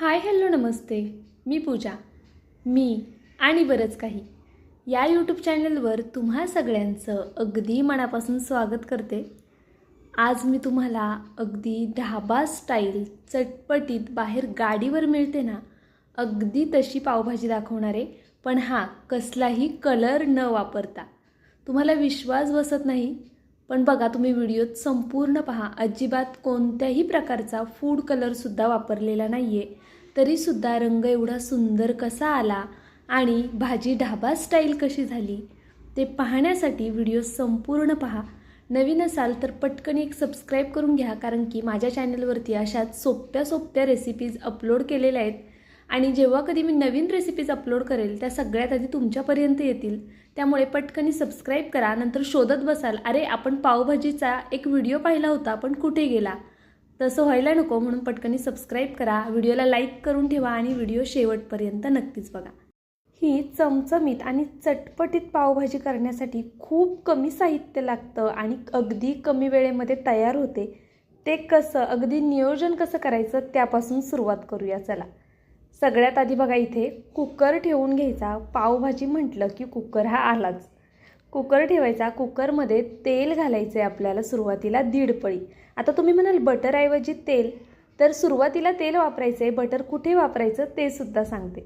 Hi hello नमस्ते. मी पूजा. मी आणि बरंच काही. या यूट्यूब चॅनलवर तुम्हा सगळ्यांचं अगदी मनापासून स्वागत करते. आज मी तुम्हाला अगदी ढाबा स्टाईल चटपटीत बाहेर गाडीवर मिळते ना अगदी तशी पावभाजी दाखवणार आहे. पण हां कसलाही कलर न वापरता. तुम्हाला विश्वास बसत नाही? पण बघा तुम्ही व्हिडिओत संपूर्ण पहा. अजिबात कोणत्याही प्रकारचा फूड कलरसुद्धा वापरलेला नाही आहे तरीसुद्धा रंग एवढा सुंदर कसा आला आणि भाजी ढाबा स्टाईल कशी झाली ते पाहण्यासाठी व्हिडिओ संपूर्ण पहा. नवीन असाल तर पटकन एक सबस्क्राईब करून घ्या कारण की माझ्या चॅनलवरती अशाच सोप्या सोप्या रेसिपीज अपलोड केलेल्या आहेत. आणि जेव्हा कधी मी नवीन रेसिपीज अपलोड करेल त्या सगळ्यात आधी तुमच्यापर्यंत येतील. त्यामुळे पटकनी सबस्क्राईब करा नंतर शोधत बसाल अरे आपण पावभाजीचा एक व्हिडिओ पाहिला होता पण कुठे गेला? तसं व्हायला नको म्हणून पटकनी सबस्क्राईब करा व्हिडिओला लाईक करून ठेवा आणि व्हिडिओ शेवटपर्यंत नक्कीच बघा. ही चमचमीत आणि चटपटीत पावभाजी करण्यासाठी खूप कमी साहित्य लागतं आणि अगदी कमी वेळेमध्ये तयार होते. ते कसं अगदी नियोजन कसं करायचं त्यापासून सुरुवात करूया चला. सगळ्यात आधी बघा इथे कुकर ठेवून घ्यायचा. पावभाजी म्हटलं की कुकर हा आलाच. कुकर ठेवायचा. कुकरमध्ये तेल घालायचं आहे आपल्याला सुरुवातीला दीड पळी आता तुम्ही म्हणाल बटरऐवजी तेल तर सुरुवातीला तेल वापरायचं आहे बटर कुठे वापरायचं ते सुद्धा सांगते.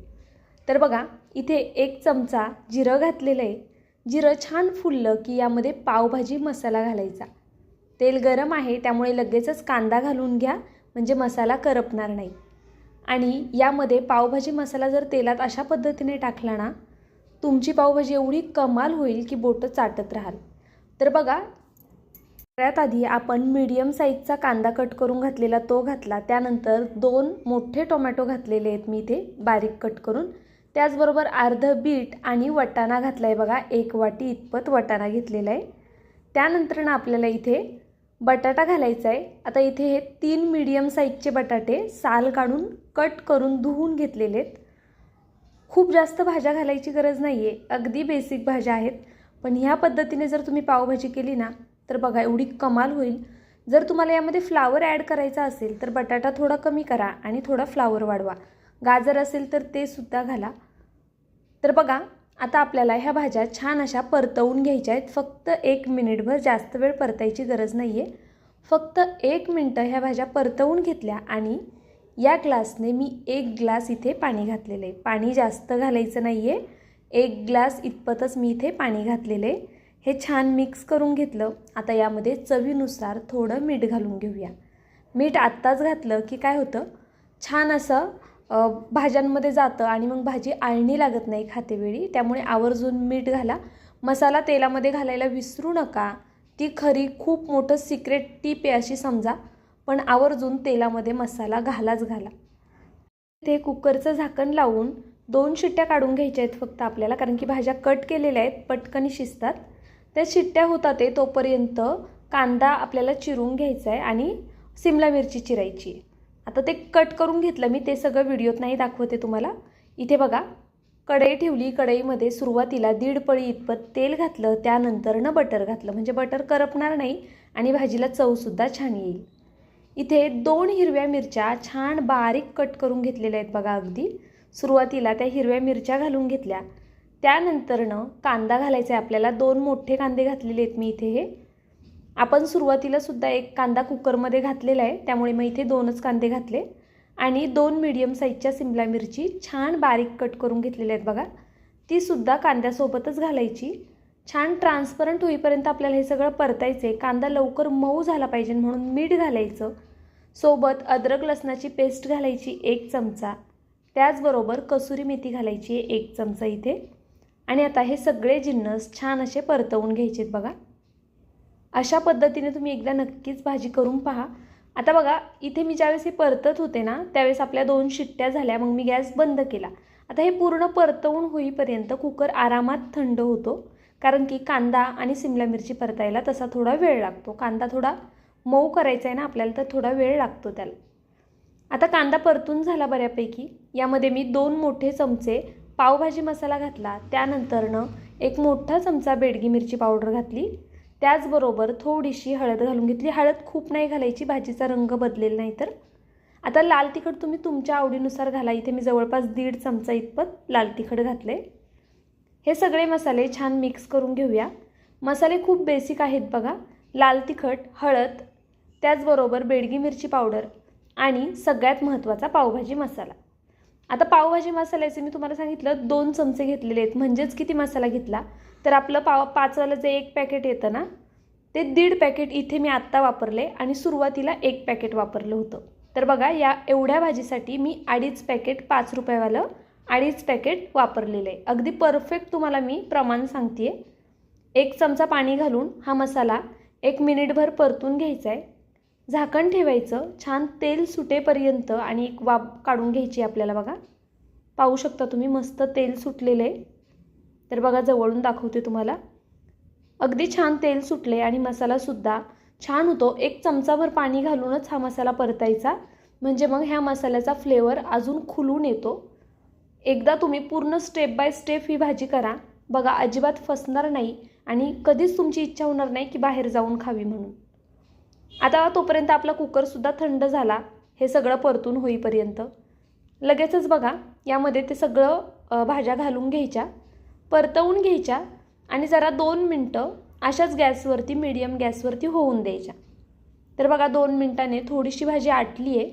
तर बघा इथे एक चमचा जिरं घातलेलं आहे. जिरं छान फुललं की यामध्ये पावभाजी मसाला घालायचा. तेल गरम आहे त्यामुळे लगेचच कांदा घालून घ्या. म्हणजे मसाला करपणार नाही. आणि यामध्ये पावभाजी मसाला जर तेलात अशा पद्धतीने टाकला ना तुमची पावभाजी एवढी कमाल होईल की बोटं चाटत राहाल. तर बघा सगळ्यात आधी आपण मीडियम साईजचा कांदा कट करून घातलेला तो घातला. त्यानंतर दोन मोठे टोमॅटो घातलेले आहेत मी इथे बारीक कट करून. त्याचबरोबर अर्ध बीट आणि वटाणा घातला आहे बघा एक वाटी इतपत वटाणा घेतलेला आहे. त्यानंतर ना आपल्याला इथे बटाटा घालायचा आहे. आता इथे हे तीन मीडियम साईजचे बटाटे साल काढून कट करून धुवून घेतलेले आहेत. खूप जास्त भाज्या घालायची गरज नाही आहे अगदी बेसिक भाज्या आहेत. पण ह्या पद्धतीने जर तुम्ही पावभाजी केली ना तर बघा एवढी कमाल होईल. जर तुम्हाला यामध्ये फ्लावर ॲड करायचा असेल तर बटाटा थोडा कमी करा आणि थोडा फ्लावर वाढवा. गाजर असेल तर ते सुद्धा घाला. तर बघा आता आपल्याला ह्या भाज्या छान अशा परतवून घ्यायच्या आहेत. फक्त एक मिनिटभर जास्त वेळ परतायची गरज नाही आहे फक्त एक मिनटं ह्या भाज्या परतवून घेतल्या आणि या ग्लासने मी एक ग्लास इथे पाणी घातलेलं आहे. पाणी जास्त घालायचं नाही आहे एक ग्लास इतपतच मी इथे पाणी घातलेलं आहे. हे छान मिक्स करून घेतलं. आता यामध्ये चवीनुसार थोडं मीठ घालून घेऊया. मीठ आत्ताच घातलं की काय होतं? छान असं भाज्यांमध्ये जातं आणि मग भाजी आळणी लागत नाही खातेवेळी त्यामुळे आवर्जून मीठ घाला. मसाला तेलामध्ये घालायला विसरू नका. ती खरी खूप मोठं सिक्रेट टीप आहे अशी समजा. पण आवर्जून तेलामध्ये मसाला घालाच घाला. ते कुकरचं झाकण लावून दोन शिट्ट्या काढून घ्यायच्या आहेत फक्त आपल्याला कारण की भाज्या कट केलेल्या आहेत पटकन शिजतात. त्या शिट्ट्या होतात ते तोपर्यंत कांदा आपल्याला चिरून घ्यायचा आहे आणि सिमला मिरची चिरायची आहे. आता ते कट करून घेतलं मी ते सगळं व्हिडिओत नाही दाखवते तुम्हाला. इथे बघा कढई ठेवली कढईमध्ये सुरुवातीला दीड पळी इतपत तेल घातलं त्यानंतरनं बटर घातलं. म्हणजे बटर करपणार नाही आणि भाजीला चवसुद्धा छान येईल. इथे दोन हिरव्या मिरच्या छान बारीक कट करून घेतलेल्या आहेत बघा अगदी. सुरुवातीला त्या हिरव्या मिरच्या घालून घेतल्या. त्यानंतरनं कांदा घालायचा आहे. आपल्याला दोन मोठे कांदे घातलेले आहेत मी इथे हे. आपण सुरुवातीला सुद्धा एक कांदा कुकरमध्ये घातलेला आहे. त्यामुळे मग इथे दोनच कांदे घातले. आणि दोन मीडियम साईजच्या सिमला मिरची छान बारीक कट करून घेतलेल्या आहेत बघा. तीसुद्धा कांद्यासोबतच घालायची. छान ट्रान्सपरंट होईपर्यंत आपल्याला हे सगळं परतायचं आहे कांदा लवकर मऊ झाला पाहिजे म्हणून मीठ घालायचं. सोबत अद्रक लसणाची पेस्ट घालायची एक चमचा. त्याचबरोबर कसुरी मेथी घालायची आहे एक चमचा इथे. आणि आता हे सगळे जिन्नस छान असे परतवून घ्यायचेत बघा. अशा पद्धतीने तुम्ही एकदा नक्कीच भाजी करून पहा. आता बघा इथे मी ज्यावेळेस हे परतत होते ना त्यावेळेस आपल्या दोन शिट्ट्या झाल्या मग मी गॅस बंद केला. आता हे पूर्ण परतवून होईपर्यंत कुकर आरामात थंड होतो. कारण की कांदा आणि सिमला मिरची परतायला तसा थोडा वेळ लागतो. कांदा थोडा मऊ करायचा आहे ना आपल्याला तर थोडा वेळ लागतो त्याला. आता कांदा परतून झाला बऱ्यापैकी. यामध्ये मी दोन मोठे चमचे पावभाजी मसाला घातला. त्यानंतरनं एक मोठा चमचा बेडगी मिरची पावडर घातली. त्याचबरोबर थोडीशी हळद घालून घेतली. हळद खूप नाही घालायची भाजीचा रंग बदलेला नाही तर. आता लाल तिखट तुम्ही तुमच्या आवडीनुसार घाला. इथे मी जवळपास दीड चमचा इतपत लाल तिखट घातले हे सगळे मसाले छान मिक्स करून घेऊया. मसाले खूप बेसिक आहेत बघा. लाल तिखट हळद त्याचबरोबर बेडगी मिरची पावडर आणि सगळ्यात महत्त्वाचा पावभाजी मसाला. आता पावभाजी मसाल्याचे मी तुम्हाला सांगितलं दोन चमचे घेतलेले आहेत. म्हणजेच किती मसाला घेतला? तर आपलं पाव पाचवालं जे एक पॅकेट येतं ना ते दीड पॅकेट इथे मी आत्ता वापरले आणि सुरुवातीला एक पॅकेट वापरलं होतं. तर बघा या एवढ्या भाजीसाठी मी अडीच पॅकेट पाच रुपयावालं अडीच पॅकेट वापरलेलं आहे. अगदी परफेक्ट तुम्हाला मी प्रमाण सांगते एक चमचा पाणी घालून हा मसाला एक मिनिटभर परतून घ्यायचा आहे झाकण ठेवायचं छान तेल सुटेपर्यंत आणि एक वाफ काढून घ्यायची आपल्याला बघा. पाहू शकता तुम्ही मस्त तेल सुटलेलं आहे. तर बघा जवळून दाखवते तुम्हाला. अगदी छान तेल सुटले आणि मसालासुद्धा छान होतो. एक चमचाभर पाणी घालूनच हा मसाला परतायचा. म्हणजे मग ह्या मसाल्याचा फ्लेवर अजून खुलून येतो. एकदा तुम्ही पूर्ण स्टेप बाय स्टेप ही भाजी करा. बघा अजिबात फसणार नाही आणि कधीच तुमची इच्छा होणार नाही की बाहेर जाऊन खावी म्हणून. आता तोपर्यंत आपला कुकरसुद्धा थंड झाला हे सगळं परतून होईपर्यंत. लगेचच बघा यामध्ये ते सगळं भाज्या घालून घ्यायच्या परतवून घ्यायच्या आणि जरा दोन मिनटं अशाच गॅसवरती मिडियम गॅसवरती होऊन द्यायच्या. तर बघा दोन मिनटाने थोडीशी भाजी आटली आहे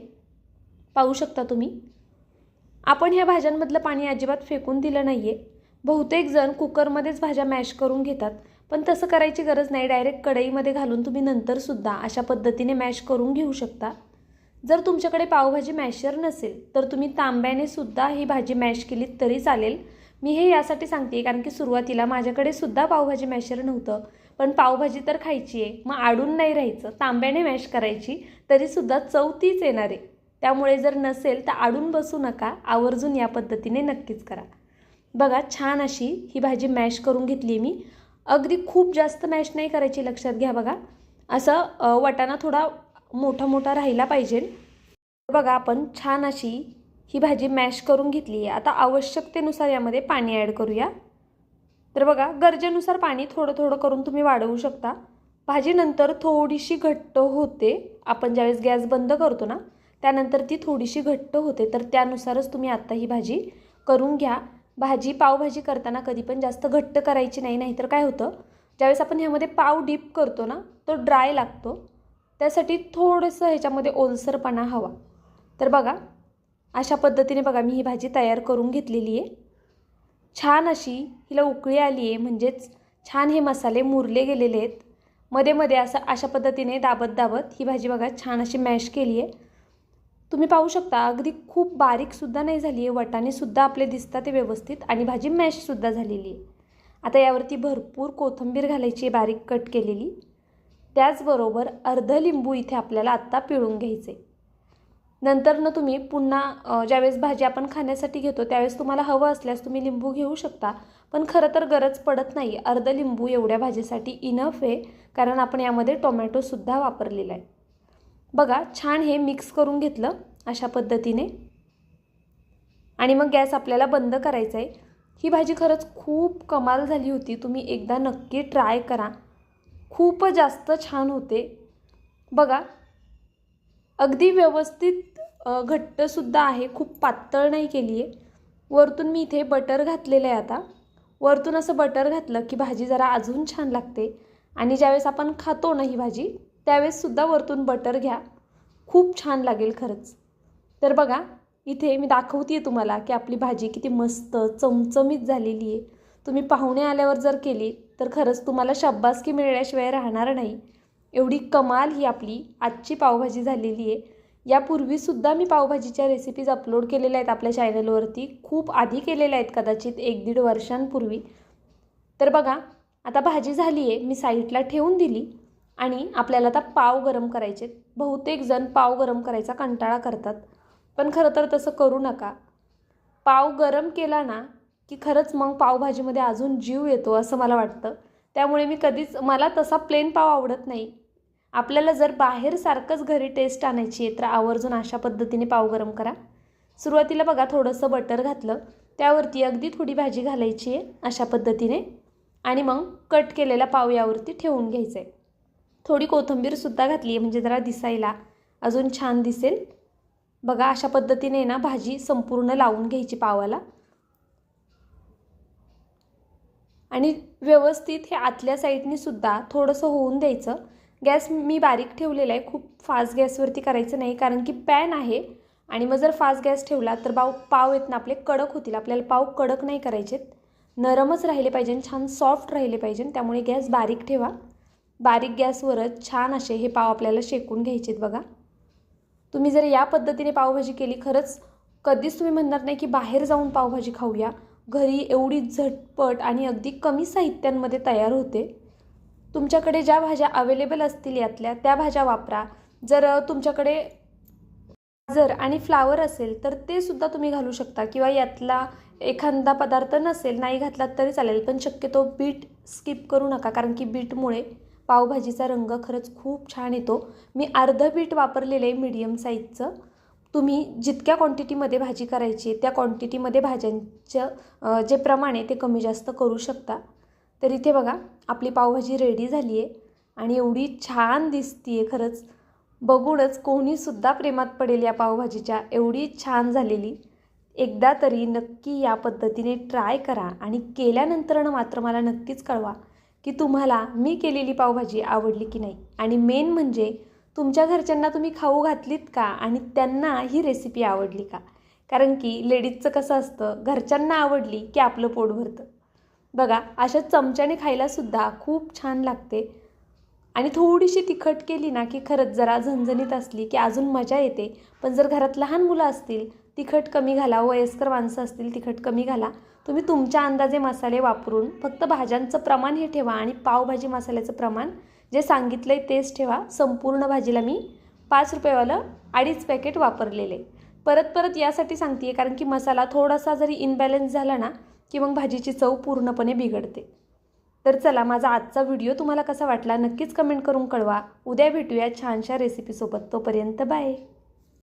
पाहू शकता तुम्ही? आपण ह्या भाज्यांमधलं पाणी अजिबात फेकून दिलं नाही आहे बहुतेक जण कुकरमध्येच भाज्या मॅश करून घेतात. पण तसं करायची गरज नाही. डायरेक्ट कढईमध्ये घालून तुम्ही नंतरसुद्धा अशा पद्धतीने मॅश करून घेऊ शकता. जर तुमच्याकडे पावभाजी मॅशर नसेल तर तुम्ही तांब्याने सुद्धा ही भाजी मॅश केली तरी चालेल. मी हे यासाठी सांगते कारण की सुरुवातीला माझ्याकडे सुद्धा पावभाजी मॅशर नव्हतं. पण पावभाजी तर खायची आहे मग आडून नाही राहायचं. तांब्याने मॅश करायची तरीसुद्धा चव तीच येणार आहे. त्यामुळे जर नसेल तर आडून बसू नका. आवर्जून या पद्धतीने नक्कीच करा. बघा छान अशी ही भाजी मॅश करून घेतली मी. अगदी खूप जास्त मॅश नाही करायची लक्षात घ्या बघा. असं वाटाणा थोडा मोठा मोठा राहिला पाहिजे. बघा आपण छान अशी ही भाजी मॅश करून घेतली आहे. आता आवश्यकतेनुसार यामध्ये पाणी ॲड करूया. तर बघा गरजेनुसार पाणी थोडं थोडं करून तुम्ही वाढवू शकता. भाजी नंतर थोडीशी घट्ट होते. आपण ज्यावेळेस गॅस बंद करतो ना त्यानंतर ती थोडीशी घट्ट होते. तर त्यानुसारच तुम्ही आत्ता ही भाजी करून घ्या. भाजी पावभाजी करताना कधी पण जास्त घट्ट करायची नाही नाहीतर काय होतं? ज्यावेळेस आपण ह्यामध्ये पाव डीप करतो ना तो ड्राय लागतो. त्यासाठी थोडंसं ह्याच्यामध्ये ओलसरपणा हवा. तर बघा अशा पद्धतीने बघा मी ही भाजी तयार करून घेतलेली आहे. छान अशी हिला उकळी आली आहे म्हणजेच छान हे मसाले मुरले गेलेले आहेत. मध्ये मध्ये असं अशा पद्धतीने दाबत दाबत ही भाजी बघा छान अशी मॅश केली आहे. तुम्ही पाहू शकता अगदी खूप बारीकसुद्धा नाही झाली आहे. वटाणेसुद्धा आपले दिसतात ते व्यवस्थित आणि भाजी मॅशसुद्धा झालेली आहे. आता यावरती भरपूर कोथिंबीर घालायची आहे बारीक कट केलेली. त्याचबरोबर अर्ध लिंबू इथे आपल्याला आत्ता पिळून घ्यायचे. नंतरनं तुम्ही पुन्हा ज्यावेळेस भाजी आपण खाण्यासाठी घेतो त्यावेळेस तुम्हाला हवं असल्यास तुम्ही लिंबू घेऊ शकता. पण खरं तर गरज पडत नाही अर्ध लिंबू एवढ्या भाजीसाठी इनफ आहे. कारण आपण यामध्ये टोमॅटोसुद्धा वापरलेला आहे. बघा छान हे मिक्स करून घेतलं अशा पद्धतीने. आणि मग गॅस आपल्याला बंद करायचा आहे ही भाजी खरंच खूप कमाल झाली होती. तुम्ही एकदा नक्की ट्राय करा. खूप जास्त छान होते. बघा अगदी व्यवस्थित घट्टसुद्धा आहे. खूप पातळ नाही केली आहे. वरतून मी इथे बटर घातलेलं आहे आता. वरतून असं बटर घातलं की भाजी जरा अजून छान लागते. आणि ज्यावेळेस आपण खातो ना ही भाजी त्यावेळेससुद्धा वरतून बटर घ्या. खूप छान लागेल खरंच. तर बघा इथे मी दाखवते आहे तुम्हाला की आपली भाजी किती मस्त चमचमीत झालेली आहे तुम्ही पाहुणे आल्यावर जर केली तर खरंच तुम्हाला शाब्बासकी मिळल्याशिवाय राहणार नाही. एवढी कमाल ही आपली आजची पावभाजी झालेली आहे यापूर्वीसुद्धा मी पावभाजीच्या रेसिपीज अपलोड केलेल्या आहेत आपल्या चॅनलवरती खूप आधी केलेल्या आहेत कदाचित एक दीड वर्षांपूर्वी. तर बघा आता भाजी झाली आहे मी साईडला ठेवून दिली. आणि आपल्याला आता पाव गरम करायचे बहुतेक जण पाव गरम करायचा कंटाळा करतात. पण खरं तर तसं करू नका. पाव गरम केला ना की खरंच मग पावभाजीमध्ये अजून जीव येतो असं मला वाटतं. त्यामुळे मी कधीच मला तसा प्लेन पाव आवडत नाही. आपल्याला जर बाहेर सारखंच घरी टेस्ट आणायची आहे तर आवर्जून अशा पद्धतीने पाव गरम करा. सुरुवातीला बघा थोडंसं बटर घातलं. त्यावरती अगदी थोडी भाजी घालायची आहे अशा पद्धतीने. आणि मग कट केलेला पाव यावरती ठेवून घ्यायचं आहे थोडी कोथिंबीरसुद्धा घातली आहे म्हणजे जरा दिसायला अजून छान दिसेल. बघा अशा पद्धतीने ना भाजी संपूर्ण लावून घ्यायची पावाला. आणि व्यवस्थित हे आतल्या साईडनी सुद्धा थोडंसं होऊन द्यायचं. गॅस मी बारीक ठेवलेला आहे खूप फास्ट गॅसवरती करायचं नाही कारण की पॅन आहे आणि मग जर फास्ट गॅस ठेवला तर पाव पाव येत ना आपले कडक होतील. आपल्याला पाव कडक नाही करायचेत. नरमच राहिले पाहिजे छान सॉफ्ट राहिले पाहिजे त्यामुळे गॅस बारीक ठेवा. बारीक गॅसवरच छान असे हे पाव आपल्याला शेकून घ्यायचेत बघा. तुम्ही जर या पद्धतीने पावभाजी केली खरंच कधीच तुम्ही म्हणणार नाही की बाहेर जाऊन पावभाजी खाऊया. घरी एवढी झटपट आणि अगदी कमी साहित्यांमध्ये तयार होते. तुमच्याकडे ज्या भाज्या अवेलेबल असतील यातल्या त्या भाज्या वापरा. जर तुमच्याकडे गाजर आणि फ्लावर असेल तर ते सुद्धा तुम्ही घालू शकता किंवा यातला एखादा पदार्थ नसेल नाही घातलात तरी चालेल पण शक्यतो बीट स्किप करू नका कारण की बीटमुळे पावभाजीचा रंग खरंच खूप छान येतो. मी अर्धं बीट वापरलेलं आहे मीडियम साईजचं तुम्ही जितक्या क्वांटिटीमध्ये भाजी करायची त्या क्वांटिटीमध्ये भाज्यांचं जे प्रमाण आहे ते कमी जास्त करू शकता. तर इथे बघा आपली पावभाजी रेडी झाली आहे आणि एवढी छान दिसती आहे खरंच. बघूनच कोणीसुद्धा प्रेमात पडेल या पावभाजीच्या. एवढी छान झालेली. एकदा तरी नक्की या पद्धतीने ट्राय करा आणि केल्यानंतरनं मात्र मला नक्कीच कळवा. की तुम्हाला मी केलेली पावभाजी आवडली की नाही? आणि मेन म्हणजे तुमच्या घरच्यांना तुम्ही खाऊ घातलीत का? आणि त्यांना ही रेसिपी आवडली का? कारण की लेडीजचं कसं असतं घरच्यांना आवडली की आपलं पोट भरतं. बघा अशा चमच्याने खायलासुद्धा खूप छान लागते. आणि थोडीशी तिखट केली ना की खरंच जरा झणझणीत असली की अजून मजा येते. पण जर घरात लहान मुलं असतील तिखट कमी घाला वयस्कर माणसं असतील तिखट कमी घाला तुम्ही तुमच्या अंदाजे मसाले वापरून फक्त भाज्यांचं प्रमाण हे ठेवा आणि पावभाजी मसाल्याचं प्रमाण जे सांगितलं आहे तेच ठेवा. संपूर्ण भाजीला मी पाच रुपयेवालं अडीच पॅकेट वापरलेले. परत परत यासाठी सांगते आहे कारण की मसाला थोडासा जरी इनबॅलन्स झाला ना की मग भाजीची चव पूर्णपणे बिघडते. तर चला माझा आजचा व्हिडिओ तुम्हाला कसा वाटला नक्कीच कमेंट करून कळवा. उद्या भेटूया छानशा रेसिपीसोबत तोपर्यंत बाय